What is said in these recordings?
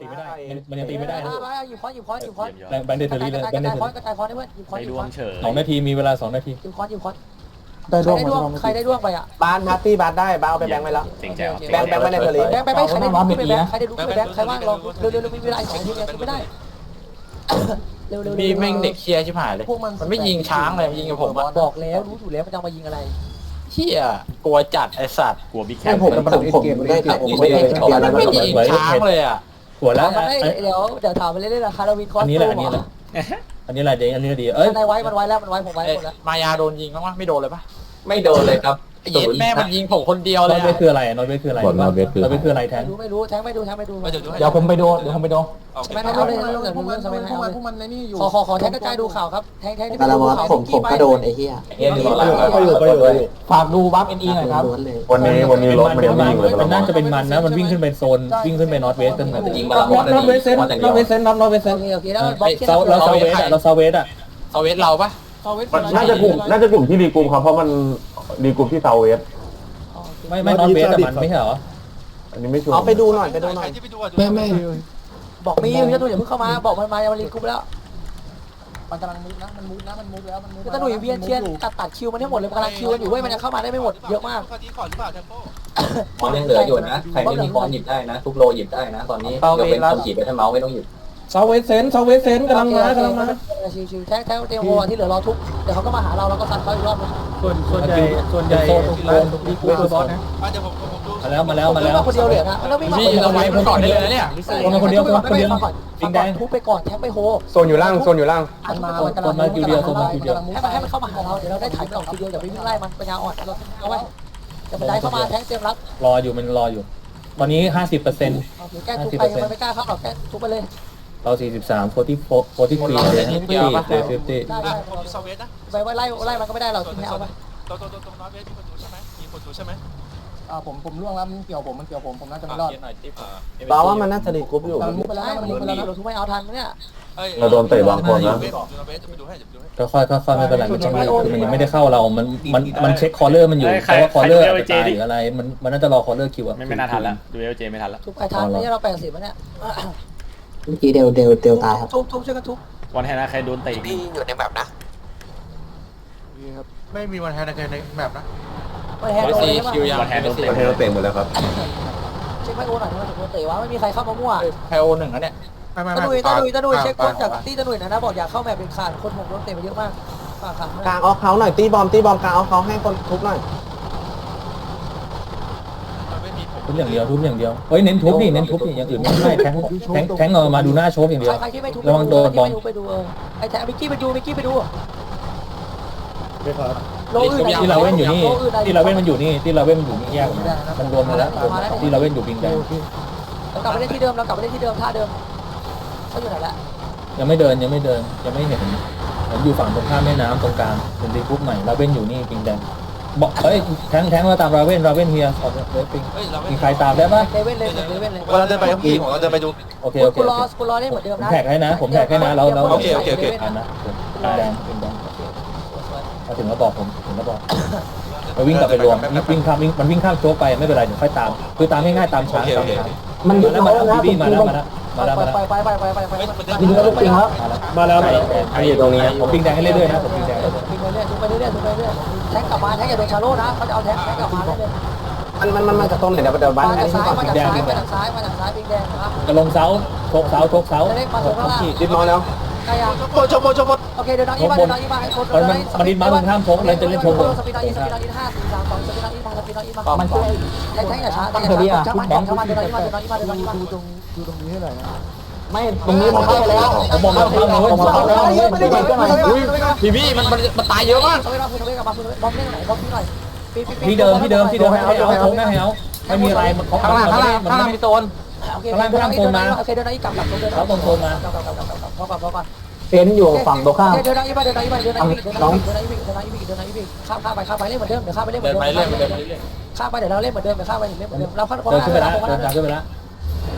ตีไม่ได้ มันยังตีไม่ได้นะมาหยิบค้อนหยิบค้อนหยิบค้อนแบงแบงเดทเทอรี่เลยแบงเดทเทอรี่กระจายค้อนให้เพื่อนหยิบค้อนไม่หยิบร่วค้องนเฉยสองนาทีมีเวลาสองนาทีหยิบค้อนหยิบค้อนได้ใครร่วงได้มาร่วงใครได้ร่วงไปอะบาสมาร์ตี้บาสได้บาสเอาไปแบงค์ไว้แล้วเจ๋งแจ๋วแบงค์แบงค์ไว้ในเทอรี่แบงค์ไปไปใครได้ร่วงขึ้นไปแบงค์ใครได้ร่วงขึ้นไปแบงค์ใครว่างรอเร็วเร็วเร็วมีเวลาอีกสองทีเนี่ยไม่ได้เร็วเร็วมีแม่งเด็กเชียร์ชิบหายเลยพวกมันมันไม่ยิงช้างเลยมันยิงกับผมอะบอกแล้วรู้อยู่แล้วมันจะมายิงอะไร เชี่ยกลัวจัดไอสัตว์กลัวบิ๊กแคให้มผมผมผมได้ผมไม่ได้เกียร์แล้วไม่ก็ยิงช้างเลยอะหัวแล้วมันได้เดี๋ยวเดี๋ยวถามไปเรื่อยๆราคาเราวินคอสอันนี้แหละอันนี้แหละอันนี้แหละเด็กอันนี้ดีเอ้ยในไว้มันไว้แล้วมันไว้ผมไว้เอ้ยหมดแล้วมายาโดนยิงบ้างวะไม่โดนเลยปะไม่โดนเลยครับ ไอ้เหี้ย็ดแม่มันยิงผมคนเดียวนเลอยตเวอะสคืออะไรนอตเวสคืออะไรกด Northwest คือ นอตเวสคืออะไรแทน ไม่รู้ไม่รู้แทงไม่ดูแทงไม่ดูเดี๋ยวผมไปดูเดี๋ยวผมไปดูสมัยนั้นเอาเลยเรื่องเรื่องเรื่องสมัยนั้นเอาเลยพวกมันในนี่อยู่ขอขอขอแทงใกล้ๆดูข่าวครับแทงแทงที่แต่ละมอสผมผมก็โดนไอ้เหี้ยเอ็นรอหลังก็อยู่ก็อยู่ก็อยู่ฝากดูบัฟเอ็นอีหน่อยครับ ล้วนเลยวันนี้วันนี้รถมันยังไม่ยิงเลยมันน่าจะเป็นมันนะ มันวิ่งขึ้นไปโซน วิ่งขึ้นไปนอตเวสกันหมดยิงมาละมอสนอตเวสเซนนอตเวสเซนโอเคโอเคแล้วบล็อกเซาเราเซาเวสอะเราเซาเวสอะเอาเวสเราปะมันน่าจะกลุ่มน่าจะกลุ่มที่ดีกลุ่มครับเพราะมัน ดีกลุ่มที่เซาเวสไม่ไม่นอตเวสแต่มันไม่ใช่เหรออันนี้ไม่ชัวร์เอาไปดูหน่อยไปดูหน่อยแม่แม่บอกมีอยู่จะตัวอย่าเพิ่งเข้ามา บอกมันมาอย่ามาลีกรุ๊ปแล้ว มันกำลังมุดนะ มันมุดนะ มันมุดแล้ว มันมุดคือตะหนุ่ยเวียนเทียนตัดตัดคิวมันให้หมดเลยกำลังคิวกันอยู่เว้ย มันยังเข้ามาได้ไม่หมด เยอะมากมอสยังเหลืออยู่นะ ใครไม่มีคอนหยิบได้นะ ทุกโลหยิบได้นะ ตอนนี้ยกเป็นคนหยิบไปถ้าเมาส์ไม่ต้องหยิบเซาเวสเซนเซาเวสเซนกำลังมากำลังมาชิวชิวแท็กแท็กเตรียมโวที่เหลือรอทุก เดี๋ยวเขาก็มาหาเราแล้วก็ซัดเขาอีกรอบนึง ส่วนส่วนใหญ่ส่วนใหญ่โซนตรงโซนดีกูคือบอสนะมาแล้วมาแล้วมาแล้วคนเดียวเหลือนะมันต้องวิ่งมาพี่เราไว้ผมก่อนได้เลยนะเนี่ยคนมาคนเดียวคนเดียวปิงแดงทุบไปก่อนแท็กไปโฮโซนอยู่ล่างโซนอยู่ล่างอันมาให้มันให้มันเข้ามาหาเราเดี๋ยวเราได้ถ่ายกล่องทีเดียวอย่าไปวิ่งไล่มันปัญญาอ่อนเราเอาไว้เดี๋ยวมันได้เข้ามาแท็กเตรียมรับรออยู่มันรออยู่ ตอนนี้ห้าสิบเปอร์เซ็นต์แก้ทุบไปมันไม่กล้าเข้าหรอกแก้ทุบไปเลย เราสี่สิบสามโฟร์ที่โฟร์ที่ฟรีเลยนะที่เดฟิฟตี้ได้ได้ไปไว้ไล่ไล่มันก็ไม่ได้เราทีนี้เอาไปอ่าผมผมล่วงแล้วมันเกี่ยวผมมันเกี่ยวผมผมน่าจะไม่รอดบาสว่ามันน่าจะดีกรุ๊ปอยู่มันมุกไปแล้วมันมุกไปแล้วนะเราทุบไม่เอาทันเนี่ยเราโดนเตะบางคนนะก็ค่อยค่อยไม่เป็นไรมันยังคือมันยังไม่ได้เข้าเรา มันมันมันเช็คคอร์เลอร์มันอยู่เพราะว่าคอร์เลอร์ตายหรืออะไรมันมันน่าจะรอคอร์เลอร์คิวอะไม่ไม่น่าทันละดูเอลเจไม่ทันละทุบใครทันนี่เราแปดสิบแล้วเนี่ย เมื่อกี้เดลเดลเดลตายครับ ทุบทุบช่วยกันทุบวันแฮนะใครโดนเตะพี่อยู่ในแบบนะไม่มีวันแทนในแบบนะไม่แฮนด์โดนซีใช่คิวปะยังวันแฮนโดนเตะประเทศเราเตะหมดแล้วครับเช็คไม่โอนหน่อยนะผมเตะว่าไม่มีใครเข้ามามั่วไพโอหนึ่งแล้วเนี่ยตะนุยตะนุยตะนุยเช็คคนจากที่ตะนุยนะนะบอกอยากเข้าแมปเป็นขาดคนผมโดนเตะไปเยอะมากฝากขังกลางออฟเขาหน่อยตีบอมตีบอมกลางออฟเขาให้คนทุบหน่อย ทุบอย่างเดียวทุบอย่างเดียวเฮ้ยเน้นทุบดิเน้นทุบดิอย่างอื่นไม่ใช่แทงแทงแทงเอามาดูหน้าโชว์อย่างเดีใคยรวใครที่ไม่ทุบระวังโดนบอล ไปดูเออไอ้แทมิกกี้ไปดูมิกกี้ไปดูโลอื่นที่เราเว้นอยู่นี่ ที่เราเว้นมันอยู่นี่ที่เราเว้นมันอยู่นี่แยกมันมันรวมกันแล้วที่เราเว้นอยู่บิงแดงเรากลับไปเล่นที่เดิมเรากลับไปเล่นที่เดิมท่าเดิมเขาอยู่ไหนละยังไม่เดินยังไม่เดินยังไม่เห็นผมอยู่ฝั่งตรงข้ามแม่น้ำตรงกลางเป็นดีกรุ๊ปใหม่เราเว้นอยู่นี่บิงแดง บอกเฮ้ยแทงแทงมาตามราเว้นราเว้นเฮียออกเวปิงมีใครตามได้ปะเดวินเลยเดวินเลยเราจะไปกับพี่ผมเราจะไปดู โอเคโอเคกูรโออเคกูรอเล่นเหมือนเดิมผมนะแท็กให้นะ ผมแท็กให้นะเราเราโอเคโอเคโอเคอ่านนะบิงแดงบิงแดงมาถึงแล้วบอกผมถึงแล้วบอกไปวิ่งกลับไปรวมวิ่งข้ามวิ่งมันวิ่งข้ามโชว์ไปไม่เป็นไรเดี๋ยวค่อยตาม คือตามง่ายๆตามช้างตามช้างมันมาแล้วมาแล้วพี่มาแล้วมาแล้ว มาแล้วมาแล้วไปไปไปไปไปไปยิงแล้วลูกปิงแล้วมาแล้วมาแล้วอันนี้อยู่ตรงนี้ผมปิงแดงให้เรื่อยๆนะผมปิงแดงทุบไปเรื่อยทุบไปเรื่อยทุบไปเรื่อยแท็กกลับมาแท็กอย่าโดนชาโล่นะเขาจะเอาแท็กแท็กกลับมาเลยมันมันมันมาจากตรงไหนเดี๋ยวเดี๋ยวบ้านมาอันจากนี้ซ้ายก่อนมาจากซ้ายมาจากซ้ายมาจากซ้ายปิงแดงนะจะลงเสาโชกเสาโชกเสาเล็กมาถึงข้างล่างดิดมอแล้วได้ยังโมชมโมชมโอเคเดี๋ยวน้องอีมาเดี๋ยวน้องอีมาให้คนมันมันมันดินมามึงห้ามโชกเลยจะเล่นโชกสปีดน้องอีสปีดน้องอีห้าสี่สามสองสปีดน้องอีมาสปีดน้องอีมามันช่วยแท็กแท็กอย่าช้าแท็กอย่าช้าช่างมันช่างมันเดี๋ยวน้องอีมาเดี๋ยวน้องอีมาเดี๋ยวน้องอีมาดูตรง ดูตรงนี้ให้หน่อยนะไม่ตรงนี้ผมเข้าไปแล้วผมมองข้างโน้นผมเข้าไปแล้วนี่ไม่ได้ยิงก็ไหนพี่พี่มันมันมันตายเยอะมากทำไมเราทำไมกลับมาคุณบอมเล่นไหนบอมที่หน่อยที่เดิมที่เดิมที่เดิมให้เอาโชกให้เอาไม่มีอะไรมันเขาข้างล่างข้างล่างข้างล่างมันมีโซนโอเคเดินอีโอเคเดินอีกลับกลับเดินกลับกลับกลับกลับกลับกลับกลับพอก่อนพอก่อนเฟนอยู่ฝั่งตรงข้ามเดินอีมาเดินอีมาเดินอีเดินอีเดินอีเดินอีเดินอีเดินอีข้ามข้ามไปข้ามไปเล่นเหมือนเดิมเดี๋ยวข้ามไปเล่นเหมืเดิอนนไปเดิมเรื่อยเดินไปเรื่อยข้ามไปเดี๋ยวเราเล่นเหมือนเดิมเดี๋ยวข้ามไปเล่นเหมือนเดิมเราขั้นคนเดินขึ้นไปละแล้วเดินตามขึ้นไปแล้ว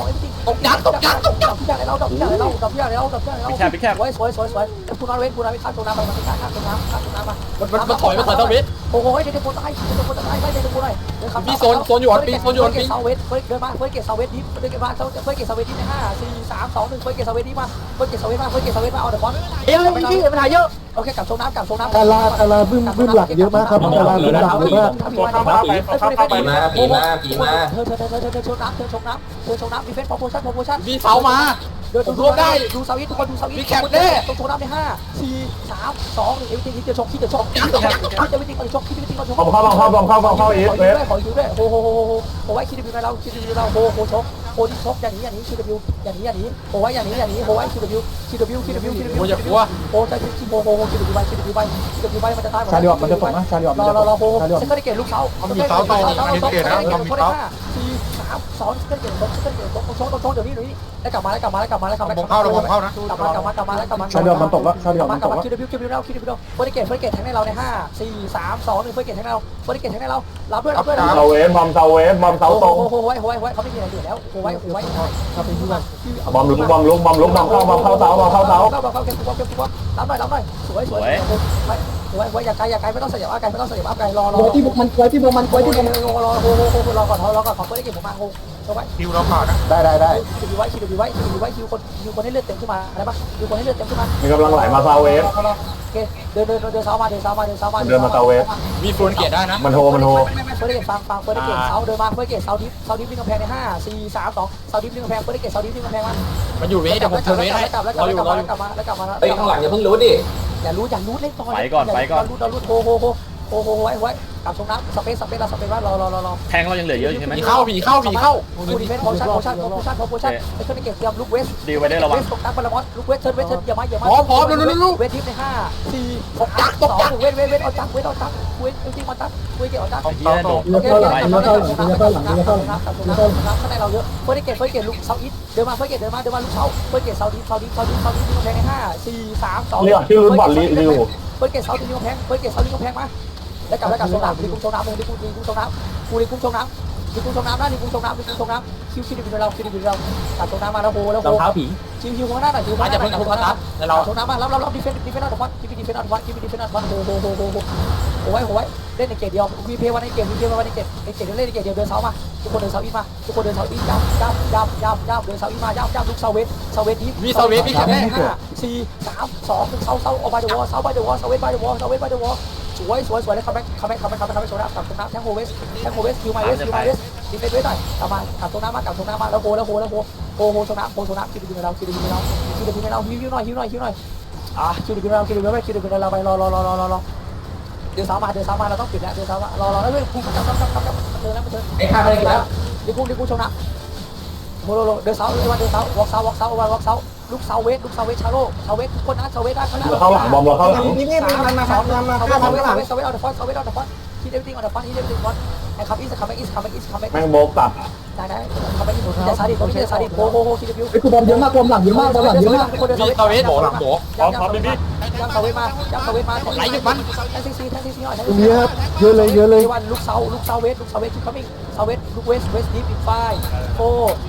สองเอ็มซีตกยักตกยักตกยักษ์ดอกที่ใหญ่เราดอกที่ใหญ่เราดอกที่ใหญ่เราดอกที่ใหญ่เราพี่แคบพี่แคบสวยสวยสวยสวยคุณนอนเว้นคุณนอนเว้นข้ามตรงน้ำไปมาข้ามตรงน้ำข้ามตรงน้ำมามันมันมันถอยมันถอยเท่าเวทโอ้โหเดี๋ยวเดี๋ยวโคตรตายเดี๋ยวโคตรตายไม่เดี๋ยวโคตรตายมีโซนโซนอยู่อะมีโซนอยู่อะเกตเซาเวสเดินมาเฟิร์สเกตเซาเวสดิฟเดินมาเฟิร์สเกตเซาเวสดิฟในห้าสี่สามสองหนึ่งเฟิร์สเกตเซาเวสดิฟมาเฟิร์สเกตเซาเวสมาเฟิร์สเกตเซาเวสมาเอาเดี๋ยวบอลเอ้ยพี่ปัญหาเยอะโอเคกลับโซนน้ำกลับโซนน้ำกาลากาลาบึ้มบึ้มหลักเยอะมากครับกาลาบึ้มหลักเยอะมากผีมาผีมาผีมาเธอเธอเธอเธอเธอโซนน้ำเธอโซนน้ำเธอโซนน้ำดีเฟนส์พอโพชั่นพอโพชั่นมีเสามาเดินดูได้ดูเซาอิททุกคนดูเซาอิทตรงโซนน้ำในห้าสี่สามสองหนึ่งเอวิตี้ที่จะชกที่จะชกที่จะชกที่จะวิตี้จะชกที่วิตี้จะชกบอมเข้าบอมเข้าบอมเข้าบอมเข้าอีขสอเวยืสด้วยขอยืด้วยโฮโฮโฮโฮโฮโฮไว้คิดดูเราคิดดูเราโฮโฮชก โฮที่ชกอย่างนี้อย่างนี้คิดดูอย่างนี้อย่างนี้โฮไว้อย่างนี้อย่างนี้โฮไว้คิดดูคิดดูคิดดูคิดดูโอ้ยอย่ากลัวโฮใช้คิดโฮโฮโฮคิดดูไปคิดดูไปคิดดูไปมันจะตายชาลีออกมันจะตกนะชาลีออกรมันอจะรตอกรอโฮชาลีออกเซคันด์เกตลูกเสาสี่สามสองเซคันด์เกตต กเซคันด์เกตตกชกตกชกเดี๋ยวนี้เดี๋ยวนี้แล้วกลับมาแล้วกลับมาแล้วกลับมาแล้วกลับมากลับมากลับมากลับมาแล้วกลับมาชาลีออกมันตกแล้วชาลีออกมามันกตลับกมาแล้วคิดดูคิดดูเราคิดดูเราเฟิร์สเกตเฟิร์สเกตแทงในเราในห้าสี่สามสองหนึ่งเฟิร์สเกตแทงในเราเฟิร์สเกตแทงในเรารับด้วยรับด้วยเซาเวสบอมเซาเวสบอมเซาตรงโอ้โหโอ้โหโอ้โหเขาไม่มีอะไรเหลือแล้วโอ้โหโอ้โหโอ้โหเราเป็นเพื่อนบอมลุกบอมลุกบอมลุกบอมเข้าบอมเข้าเสาบอมเข้าเสาเข้าเข้าเข้าเข้าเข้าเข้ารับหน่อยรับหน่อยสวยสวย ไปสวยสวยอย่าไกลอย่าไกลไม่ต้องเสียบไกลไม่ต้องเสียบไกลรอรอไว้ที่บุกมันไว้ที่บุกมันไว้ไว้ที่ที่ผบุมกรอรอโอ้โหรอก่อนรอก่อนขอเพื่อนได้เก็บผมมาโอ้ เอาไว้คิวเราขาดนะได้ได้ได้คิวไว้คิวไว้คิวไว้คิวคนคิวคนให้เลือดเต็มขึ้นมาอะไรปะคิวคนให้เลือดเต็มขึ้นมามีกำลังไหลมาเซาเวสโอเคเดินเดินเดินเสามาเดินเสามาเดินเสามามีฟูนเกียร์ได้นะมันโทรมันโทรเฟิร์สเกตฟังฟังเฟิร์สเกตเสาเดินมาเฟิร์สเกตเสาดิฟเสาดิฟวิ่งกำแพงในห้าสี่สามสองเสาดิฟวิ่งกำแพงเฟิร์สเกตเสาดิฟวิ่งกำแพงมามันอยู่เวทเดี๋ยวผมเทิร์นเวทให้กลับแล้วกรลัอบอยู่แล้วรกอลับอยู่แล้วกลับมาแล้วกลับมาเฮ้ยข้างหลังอย่าเพิ่งรู้ดิอย่ารู้อย่ารู้เล่นต่อไปก่อนไปก่อนรู้รู้รู้โอ้โหโอ้โหไว้ไว้กลับตรงน้ำสเปซสเปซเราสเปซว่ารอรอรอรอแทงเรายังเหลือเยอะอยู่ใช่ไหม ผีเข้าผีเข้าผีเข้าคูดีเฟนโพชั่นโพชั่นโพชั่นโพชั่นไอ้คนนี้เก็บเตรียมลูกเวสดีไว้ได้ระวังตกน้ำบอลมอสลูกเวสเทิร์นเวสเทิร์นอย่ามาอย่ามาพร้อมพร้อมลุลุลุเวสทิปในห้าสี่ตกจักตกจักเวสเวสเวสเอาจักเวสเอาจักเวสจริงเอาจักเวสเก็บเอาจักไอ้เหี้ยโดดโอเคโอเคกลับเข้าหลังกลับเข้าหลังกลับเข้าหลังกลับเข้าหลังกลับเข้าหลังข้างในเราเยอะเฟิร์สเกตเฟิร์สเกตลูกเซาอิทเดินมาเฟิร์สเกตเดินมาเดินมาลูกเซาเฟิร์สเกตเซาดิฟเซาดิฟเซาดิฟเซาดิฟที่กำแพงในห้าสี่สามสองเรียกชื่อรุ่นบอลลีริวเฟิร์สเกตเซาดิฟที่กำแพงเฟิร์สเกตเซาดิฟที่กำแพงมา แล้กลับแล้กลับโซน้ำดีกุ้งโซนน้ำดีกุ้งดีกุ้งโซน้ำกูดีกุ้งโซน้ำดีกุ้งโซน้ำนะดีกุ้งโซน้ำดีกุ้งโซน้ำคิวคิวดีเป็นเราคิวดีเป็นเราตัดโซน้ำมาแล้วโหแล้วโหรองเท้าผีคิวคิวข้างหน้าหน่อยคิวข้างหน้าหเพิ่งน่อยทุบมาตัดในเราโซน้ำมารับรับรับดีเฟนดีเฟนอัลวันดีเฟนอัลวันดีเฟนอัลวันโหโหโหโหโหโอ้ยโอ้ยเล่นในเกมเดียววีเพย์วันในเกมวีเพย์วันในเกมในเกมเล่นในเกมเดียวเดินเสามาทุกคนเดินเสาอีมาทุกคนเดินเสาอีย่ำย่ำย่ำย่ำย่ำเดินเสาอีมาย่ำย่ำลูกเสาเวทเสาเวทอีมีเสาเวทมีแค่ห้าสี่สามสองเสาเสาออกไปเดอะวอลเสาไปเดอะวอลเสาเวทไปเดอะวอลเสาเวทไปเดอะวอล สวยสวยสวยเลยคัมแบ็คคัมแบ็คคัมแบ็คคัมแบ็คคัมแบ็คโซนน้ำกลับตรงน้ำแทงโฮเวสแทงโฮเวสคิวไมเวสคิวไมเวสดีเฟนเวสหน่อยกลับมากลับตรงน้ำมากลับตรงน้ำมาแล้วโฮแล้วโฮแล้วโฮโฮโฮโซนน้ำโฮโซนน้ำคิวดีเป็นเราคิวดีเป็นเราคิวดีเป็นเราฮิวฮิวหน่อยฮิวหน่อยฮิวหน่อยอะคิวดีเป็นเราคิวดีเป็นเราคิวดีเป็นเราไปรอรอรอรอรอรอเดินเสามาเดินเสามาเราต้องปิดแล้วเดินเสามารอรอแล้วเว้ยพุ่งกลับกลับกลับกลับเดินแล้วเดินไอ้ข้าไม่ได้กินแล้วดิกูดิกูชนะโมโลโลเดินเสาเดินเดินเสาวอล์กเสาวอล์กเสาวอล์กเสา ลูกเสาเวทลูกเสาเวทชาโลเสาเวททุกคนนะเสาเวทได้ข้างหน้าเราเข้าหลังบอมเราเข้าหลังนี่นี่มันมาครับมามาเสาข้าเวมทข้างหลังเสาเวทเอาเดอะฟอนเสาเวทเอาเดอะฟอนฮิตเอฟติ้งเอาเดอะฟอนฮิตเอฟติ้งฟอนไอ้คัมอีสคัมแบ็กอีสคัมแบ็กอีสคัมแบ็กแม่งโบกตัดได้ได้คัมแบ็กอีสจะซาดิโคจะซาดิโฮโฮโฮคิดดิวไอ้กูบอมเยอะมากบอมหลังเยอะมากบอมหลังเยอะมากมีเสาเวทโบหลังโบพร้อมพร้อมพี่พี่ยังเสาเวทมายังเสาเวทมาไหลหยุดมันแทนซีซีแทนซีซีหน่อยตรงนี้ครับเยอะเลยเยอะเลยวันลูกเสาลูกเสาเวสลูกเสาเวสที่ coming เสาเวสลูกเวสเวสดีฟอีกไฟโฟ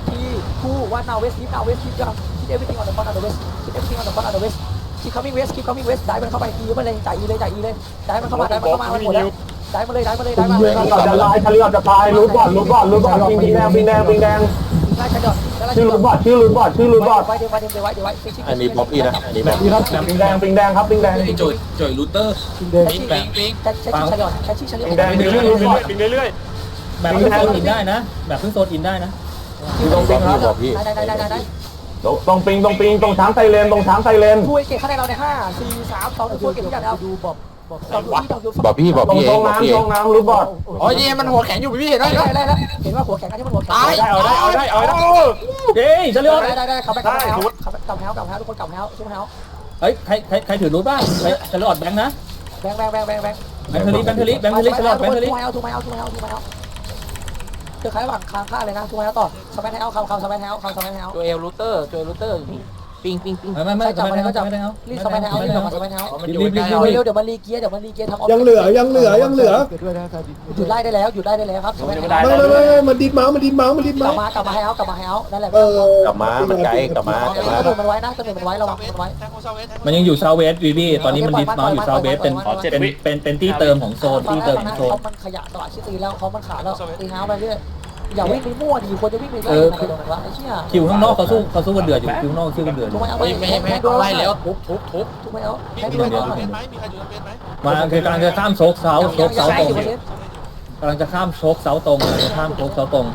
ที ทูวันนาเวสดีฟนาเวสดีฟยังคิด everything on the front of the west คิด everything on the front of the west keep coming west keep coming west ได้มันเข้าไปอีมันเลยจ่ายอีเลยจ่ายอีเลยได้มันเข้ามาได้มันเข้ามามันหมดแล้วได้มาเลยได้มาเลยได้มาเลยก่อนจะลายชาลีออกจะตายรูดบอดรูดบอดรูดบอดปิงปิงแดงปิงแดงปิงแดงได้ใช่ดอกได้ชื่อรูบอดชื่อรูดบอดชื่อรูดบอดไว้เดี๋ยวไว้เดี๋ยวไว้เดี๋ยวไว้อันนี้ป๊อปปี้นะอันนี้แบบนี่ครับปิงแดงปิงแดงครับปิงแดงไอ้โจยโจยรูเตอร์จริงเด้ปิงปิงปิงแค่แค่ชิชาลีแค่ชิชาลีปิงแดงชื่อรูดบอดปิงเรื่อยแบบเพิ่งโซนอินได้นะแบบเพิ่งโซนอินได้นะ ได้ได้ได้ได้ได้ตรงปิงตรงปิงตรงช้างไซเรนตรงช้างไซเรนช่วยเก็บคะแนนเราในห้าสี่สามสองช่วยเก็บทุกอย่างแล้วดูบอกบอกบอกพี่บอกตรงพี่เอตรงงบอกพี่เอน้ำตรงน้ำรูดบอดอ๋อเย่มันหัวแข็งอยู่พี่เห็นไหมได้ได้ได้เห็นว่าหัวแข็งที่มันหัวแข็งตายเอาได้เอาได้เอาได้เฮ้ยชาลีออนได้ได้ได้ขับไปขับไปขับไปกลับแล้วกลับแล้วทุกคนกลับแล้วช่วยแล้วเฮ้ยใครใครใครถือรูทบ้างชาลีออนแบงค์นะแบงแบงแบงแบงแบงแบงค์เทอรี่แบงค์เทอรี่แบงค์เทอรี่ชาลีออนแบงค์เทอรี่เอาถูกไหมเอาถูกไหมเอาถูกไหม เอาเจอใครหวังค้างค่าเลยนะทุกคนแล้วต่อสมัยแถวเขาเขาสมัยแถวเขาสมัยแถว ตัวเอลรูเตอร์ตัวเอลรูเตอร์อยู่นี่ ปิงปิงปิงไม่ไม่ไม่ใครจับไม่มาได้ได้เขาก็จัจับบไม่ได้เขารีบสมัยแถวรีบกลับมาสมัยแถวรีบรีบรีบเร็วรีบเร็วเดี๋ยวมันรีเกียร์เดี๋ยวมันรีเกียร์ทำยังเหลือยังเหลือยังเหลือหยุดไล่ได้แล้วหยุดไล่ได้แล้วครับสมัยแถวไม่ไม่ไม่มันดิดเมาส์มันดิดเมาส์มันดิดกลัเมาบส์มากลับมาให้เอากลับมาให้เอานั่นแหละเออกลับมามันไกลกลับมาเอากลับมากระโดดมันไว้นะกระโดดมันไว้ระวังมันไว้มันยังอยู่เซาเวสวีบี้ตอนนี้มันดิสมาอยู่เซาเวสเป็นเป็นเป็นเป็นที่เติมของโซนที่เติมของโซนเขามันขยะตลาดชิตีแล้วเขามันขาดแล้วตีเท้าไปเรื่อย อย่าวิ่งไปมั่วดิควรจะวิ่งไปไล่ไปตรงนั้นวะไอ้เชี่ยคิวข้างนอกเขาสู้เขาสู้กันเดือดอยู่คิวข้างนอกสู้กันเดือดอถูยู่กไหมเอาไม่ไม่ไม่ต้องไล่แล้วทุบทุบทุบถูกไหมเอาแค่ด้วยหน่อยมาคือกำลังจะข้ามโชกเสาโชกเสาตรงกำลังจะข้ามโชกเสาตรงข้ามโชกเสาตรง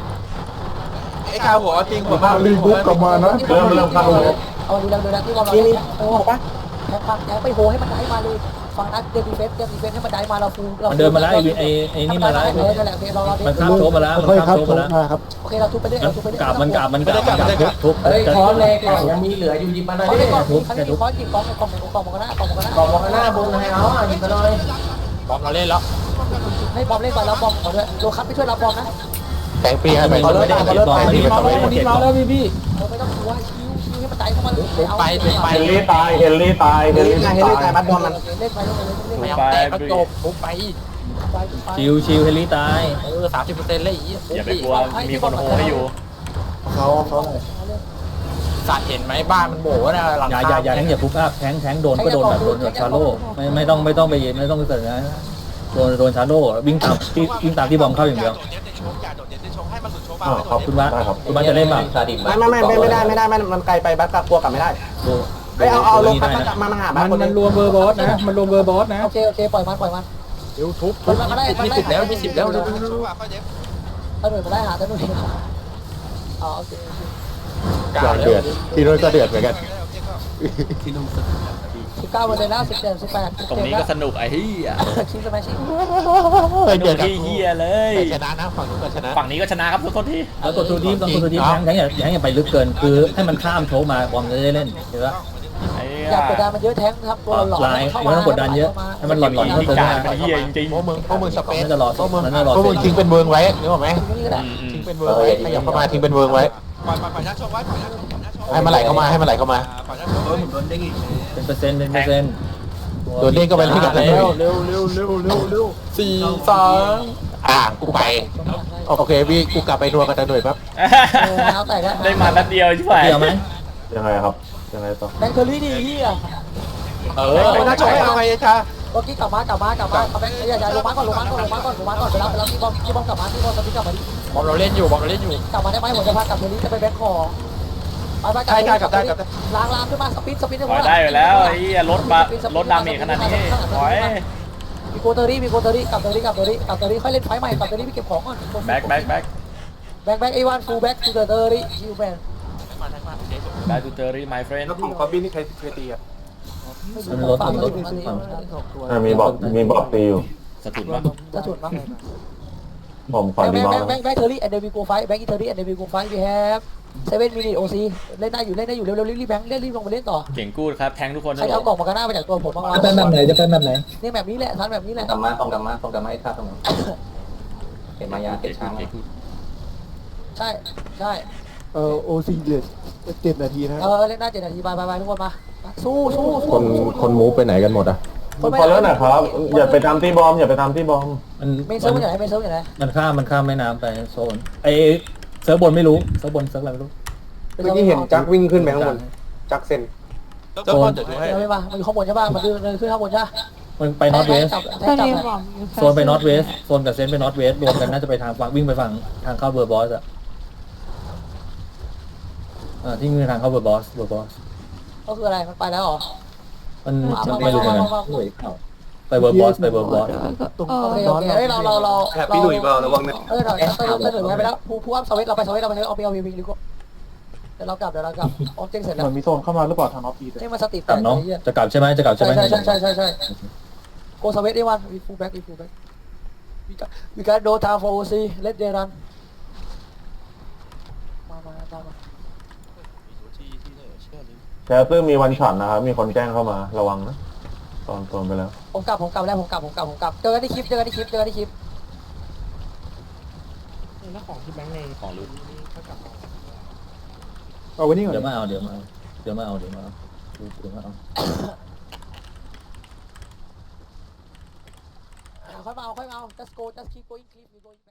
ไอ้ข้าวหัวจริงหัวรีบุ๊กกลับมานะเริ่มเริ่มเข้าเลยเอาดูแลดูแลที่บอลเราโอ้ปะแทงปังแทงไปโหให้มันได้มาเลย ฟังนัดเดบีเฟสเดบีเฟสให้มันได้มาเราฟูมันเดินมาแล้วไอ้ไอ้ไอ้นี่มาแล้วเออนั่นแหละโอเคเราเรามันข้ามโชกมาแล้วมันค่อยข้ามครับโชกผมามแล้วครับโอเคเราทุบไปเรื่อยมันเราทุบไปเรื่อยกาบมันกาบมันกาบมันกาบทุบทุบเฮ้ยคอนเลยกล่องยังมีเหลืออยู่หยิบมาหน่อยเขาดิได้กล่องนี้เขาได้มีคอนหยิบกล่องในกล่องในกล่องมันก็น่ากล่องมันก็น่ากล่องมองหน้าบนให้เอาอะหยิบมาหน่อยบอมเราเล่นแล้วให้บอมเล่นก่อนแล้วบอมก่อนด้วยโดคับไปช่วยรับบอมนะแทงปีให้ไปมันไม่ได้เก็บบอลมันไม่ได้เก็บบอลมันเก็บบอลเออไม่ต้องกลัวชิ วชิวให้มันได้เข้ามาเลยเอาไปไปเฮนรี่ตาย เฮนรี่ตาย เฮเฮนลี่รี่ตายเฮลี่ตายบัดบอลมันเล่นไปเล่นไปเล่นไม่ไปเอาแตกก็จบทุบไปไปไปชิวชิวเฮลี่ตายเออสามสิบเปอร์เซ็นต์เลยอีอย่าไปกลัวมีคนโหให้อยู่เขาเขาเลยสัตว์เห็นไหมบ้านมันโบนะหลังอย่าคาอย่าอย่าแทงอย่าพุกอัพแทงแทงโดนก็โดนแบบโดนแบบชาโลไม่ไม่ต้องไม่ต้องไปไม่ต้องไปเสิร์ฟนะโดนโดนชาโลวิ่งตามที่วิ่งตามที่บอมเข้าอย่างเดียว อ้าวครับคุณว่าได้ครับ คุณว่าจะเล่นแบบซาดิสไม่ไม่ไม่ไม่ได้ไม่ได้ไม่มันไกลไปบัดกลัวกลับไม่ได้ดูเฮ้ยเอาเอาลงได้มานะมามาหาบัดมันมันรวมเบอร์บอสนะมันรวมเบอร์บอสนะ โอเคโอเคปล่อยมันปล่อยมันเดี๋ยวทุบปล่อยมันก็ได้มีสิบแล้วมีสิบแล้วเร็วตะหนุ่ยมาได้หาตะหนุ่ยอ๋อโอเคกล่าวเดือดทีโรก็เดือดเหมือนกันสิ บเก้าเปอร์เซ็นต์แล้วสิบเจ็ดสิบแปดตรงนี้ก็สนุกไอ้เหี้ยชิงสมาชิกสนุกที่เหี้ยเลยชนะนะฝั่งนู้นก็ชนะ ฝั่งนี้ก็ชนะครับทุกคนที่แล้วกดตัวดีต้องกดตัวดีแทงแทงอย่าแทงอย่าไปลึกเกิน คือให้มันข้ามโชว์มาบอมจะได้เล่นเห็นปะไอ้เหี้ยอยากกดดันมันเยอะแท้งครับตัวหลอนลายไม่ต้องกดดันเยอะให้มันหลอนหลอนๆมีเพิ่มเติมการได้เป็นเหี้ยจริงพวกมึงพวกมึงสเปซมันจะรอพวกมึงมันจะรอพวกมึงทิ้งเป็นเวิร์งไว้นึกออกไหมนี่ก็ได้ๆอืมทิ้งเป็นเวิร์งไว้ขยับเข้ามาทิ้งเป็นเวิร์งไว้ให้มันไหลเข้ามาให้มันไหลเข้ามาเป็นเปอร์เซ็นต์เป็นเปอร์เซ็นต์โดนเด้งก็ไปเล่นกับแล้แล้ววเร็วเร็วเร็วเร็วเร็วสี่สองอะกูไป โอเคพี่กูกลับไปนัวกับตาหน่วยแป๊บเออแล้วแต่ละได้มานัดเดียวใช่ไหมเกี่ยวไหมยังไงครับยังไงต่อแบงค์เทอรี่ดีเฮียเออไม่น่าชมให้เอาไงจ้าเมื่อกี้กลับมากลับมากลับมาเอาแบงค์อย่าอย่าลงมาก่อนลงมาก่อนลงมาก่อนลงมาก่อนไปรับไปรับที่บอมที่บอมกลับมาที่บอมตอนนี้กลับมาดิบอลเราเล่นอยู่บอลเราเล่นอยู่กลับมาได้ไหมผมจะพากลับเทอรี่จะไปแบงค์คอ ไปไปได้ได้กลับได้กลับได้ล้างล้างขึ้นมาสปีดสปีดถอยได้อยู่แล้วไอ้เหี้ยลดบาลดดาเมจขนาดนี้ถอยมีโกเตอรี่มีโกเตอรี่กลับเตอรี่กลับเตอรี่กลับเตอรี่ค่อยเล่นไฟใหม่กลับเตอรี่ไปเก็บของก่อนแบ็คแบ็คแบ็คแบ็คแบ็คไอวันฟูแบ็คทูเตอรี่ฮิวแมนแบ็คทูเตอรี่ my friend แล้วกลุ่มคอบี้นี่ใครเคยตีอะมันลดมันลดอะมีบอกมีบอกตีอยู่สะทุนปะจะจุดมั้งผมขอแบดีงมอค์ลแบงค์แบงค์เทอรี่แอนเดอร์วีโกไฟแบงค์อีเทอรี่แอนเดอร์วีโกไฟวีแฮป เซเว่นมินิโอซีเล่นได้อยู่เล่นได้อยู่เร็วๆรีบแบงค์เล่นรีบลงไปเล่นต่อเก่งกูดครับแทงทุกคนใครเอากล่องมากระหน้าไปจากตัวผมบ้างวะจะเป็นแบบไหนจะเป็นแบบไหนนี่แบบนี้แหละทันแบบนี้แหละ กลับมาต้องกลับมาต้องกลับมาไอ้ท่าตรงนั้นเห็นมายาเก็บช้างเก่งกูดใช่ใช่เออโอซีเหลือเจ็ดนาทีนะเออเล่นได้เจ็ดนาทีไปไปไปทุกคนมาสู้สู้สู้คนคนมูฟไปไหนกันหมดอะพอแล้วนะครับอย่าไปตามที่บอมอย่าไปตามที่บอมมันไม่เซิร์ฟอย่างไรไม่เซิร์ฟอย่างไรมันข้ามมันข้ามแม่น้ำไปโซนไอ เซิร์ฟบนไม่รู้เซิร์ฟบนเซิร์ฟอะไรไม่รู้เมื่อกี้เห็นจักวิ่งขึ้นไปข้างบนจักเซนเจ้าพ่อเดี๋ยวดูให้เราไม่มามันอยู่ข้างบนใช่ป่ะมันเดินเดินขึ้นข้างบนใช่ป่ะมันไปนอตเวสจับจับจับโซนไปนอตเวสโซนกับเซนไปนอตเวสรวมกันน่าจะไปทางฝั่งวิ่งไปฝั่งทางเข้าเบอร์บอสอะอ่าที่มีทางเข้าเบอร์บอสเบอร์บอสก็คืออะไรมันไปแล้วเหรอมันไม่รู้เหมือนกัน ไปเบอร์บอสไปเบอร์บอสตรงโอเคโอเคเฮ้ยเราเราเราพี่ดุยเปล่าระวังนะเออเราเราเราเสนอไปแล้วผู้ผู้อัพสวิตเราไปสวิตเราไปเอาไปเอาวิงลิโก้เดี๋ยวเรากลับเดี๋ยวเรากลับออบเจกเสร็จแล้วมันมีโซนเข้ามาหรือเปล่าทางออฟฟีดนี่มันสติกลับเนาะจะกลับใช่ไหมจะกลับใช่ใช่ไหมใช่ใช่ใช่ใช่โกสวิตได้วันวีฟูแบ็กวีฟูแบ็กวีการโดทางโฟซีเลดเดรันมามาตามมาแคสซึ่งมีวันช็อตนะครับ มีคนแจ้งเข้ามา ระวังนะ ตอนตอนไปแล้ว ผมกลับผมกลับแล้วผมกลับผมกลับผมกลับเจอกันที่คลิปเจอกันที่คลิปเจอกันที่คลิปถ้าของที่แบงค์ในของรู้เอาไว้นี่ก่อนเดี๋ยวมาเอาเดี๋ยวมาเอาเดี๋ยวมาเอาเดี๋ยวมาเอาเดี๋ยวมาเอาค่อยมาเอาค่อยมาเอา just go just keep going keep going